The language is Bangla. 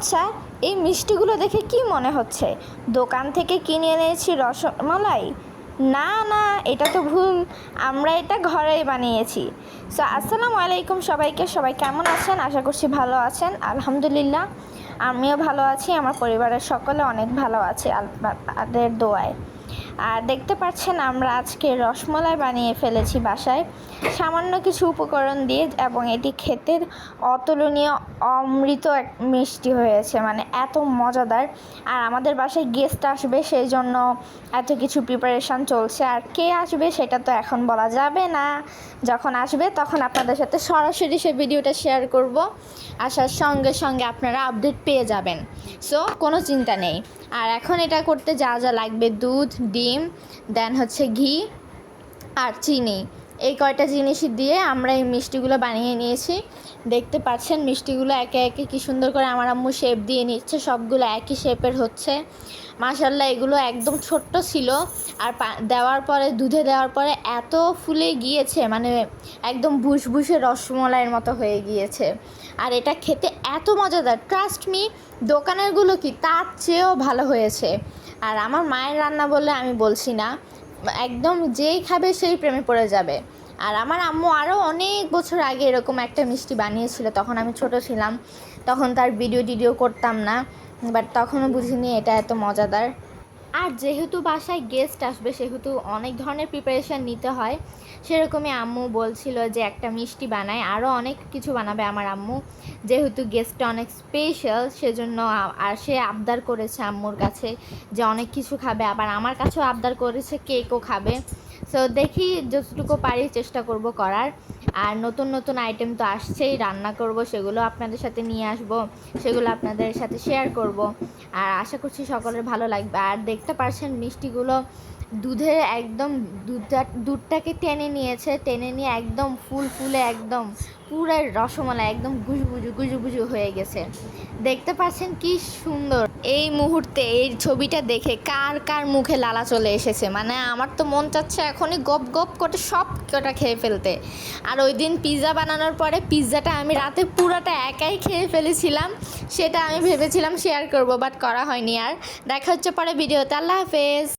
আচ্ছা এই মিষ্টিগুলো দেখে কি মনে হচ্ছে? দোকান থেকে কিনে এনেছি রসমালাই? না না, এটা তো ভুল। আমরা এটা ঘরেই বানিয়েছি। সো আসসালামু আলাইকুম সবাইকে। সবাই কেমন আছেন? আশা করছি ভালো আছেন। আলহামদুলিল্লাহ, আমিও ভালো আছি। আমার পরিবারের সকলে অনেক ভালো আছে তাদের দোয়ায়। আর দেখতে পাচ্ছেন আমরা আজকে রসমলাই বানিয়ে ফেলেছি বাসায়। সামান্য কিছু উপকরণ দিয়ে এবং এটি খেতে অতুলনীয় অমৃত এক মিষ্টি হয়েছে মানে এত মজাদার। আর আমাদের বাসায় গেস্ট আসবে সেই জন্য এত কিছু প্রিপারেশান চলছে। আর কে আসবে সেটা তো এখন বলা যাবে না। যখন আসবে তখন আপনাদের সাথে সরাসরি সে ভিডিওটা শেয়ার করব। আসার সঙ্গে সঙ্গে আপনারা আপডেট পেয়ে যাবেন। সো কোনো চিন্তা নেই। আর এখন এটা করতে যা যা লাগবে দুধ ডিম দেন হচ্ছে ঘি আর চিনি। এই কয়টা জিনিস দিয়ে আমরা এই মিষ্টিগুলো বানিয়ে নিয়েছি। দেখতে পাচ্ছেন মিষ্টিগুলো একে একে কি সুন্দর করে আমার আম্মু শেপ দিয়ে নিচ্ছে, সবগুলো একই শেপের হচ্ছে। মাশাল্লাহ এগুলো একদম ছোট্ট ছিল আর দেওয়ার পরে, দুধে দেওয়ার পরে এত ফুলে গিয়েছে মানে একদম ভুসভুসে রসমলাইয়ের মতো হয়ে গিয়েছে। আর এটা খেতে এত মজাদার ট্রাস্ট মি দোকানেরগুলো কি তার চেয়েও ভালো হয়েছে। আর আমার মায়ের রান্না বলে আমি বলছি না, একদম যেই খাবে সেই প্রেমে পড়ে যাবে। আর আমার আম্মু আরও অনেক বছর আগে এরকম একটা মিষ্টি বানিয়েছিল, তখন আমি ছোট ছিলাম। তখন তার ভিডিও টিডিও করতাম না বাট তখনও বুঝিনি এটা এত মজাদার। আর যেহেতু বাসায় গেস্ট আসবে, সেহেতু অনেক ধরনের প্রিপারেশান নিতে হয়। সেরকমই আম্মু বলছিল যে একটা মিষ্টি বানায় আরও অনেক কিছু বানাবে আমার আম্মু। যেহেতু গেস্টটা অনেক স্পেশাল সেজন্য আর সে আবদার করেছে আম্মুর কাছে যে অনেক কিছু খাবে, আবার আমার কাছেও আবদার করেছে কেকও খাবে। সো দেখি যতটুকু পারি চেষ্টা করব করার। আর নতুন নতুন আইটেম তো আসছেই, রান্না করব, সেগুলো আপনাদের সাথে নিয়ে আসব, সেগুলো আপনাদের সাথে শেয়ার করব। আর আশা করছি সকলের ভালো লাগবে। আর দেখতে পারছেন মিষ্টিগুলো দুধে একদম দুধটা, দুধটাকে টেনে নিয়েছে, টেনে নিয়ে একদম ফুল ফুলে একদম পুরো রসমালাই, একদম গুজুগুজু গুজুগুজু হয়ে গেছে। দেখতে পাচ্ছেন কি সুন্দর। এই মুহূর্তে এই ছবিটা দেখে কার কার মুখে লালা চলে এসেছে? মানে আমার তো মন চাচ্ছে এখনই গপ গপ করে সব কটা খেয়ে ফেলতে। আর ওই দিন পিৎজা বানানোর পরে পিৎজাটা আমি রাতে পুরোটা একাই খেয়ে ফেলেছিলাম, সেটা আমি ভেবেছিলাম শেয়ার করব বাট করা হয়নি আর। দেখা হচ্ছে পরে ভিডিওতে আল্লাহ হাফেজ।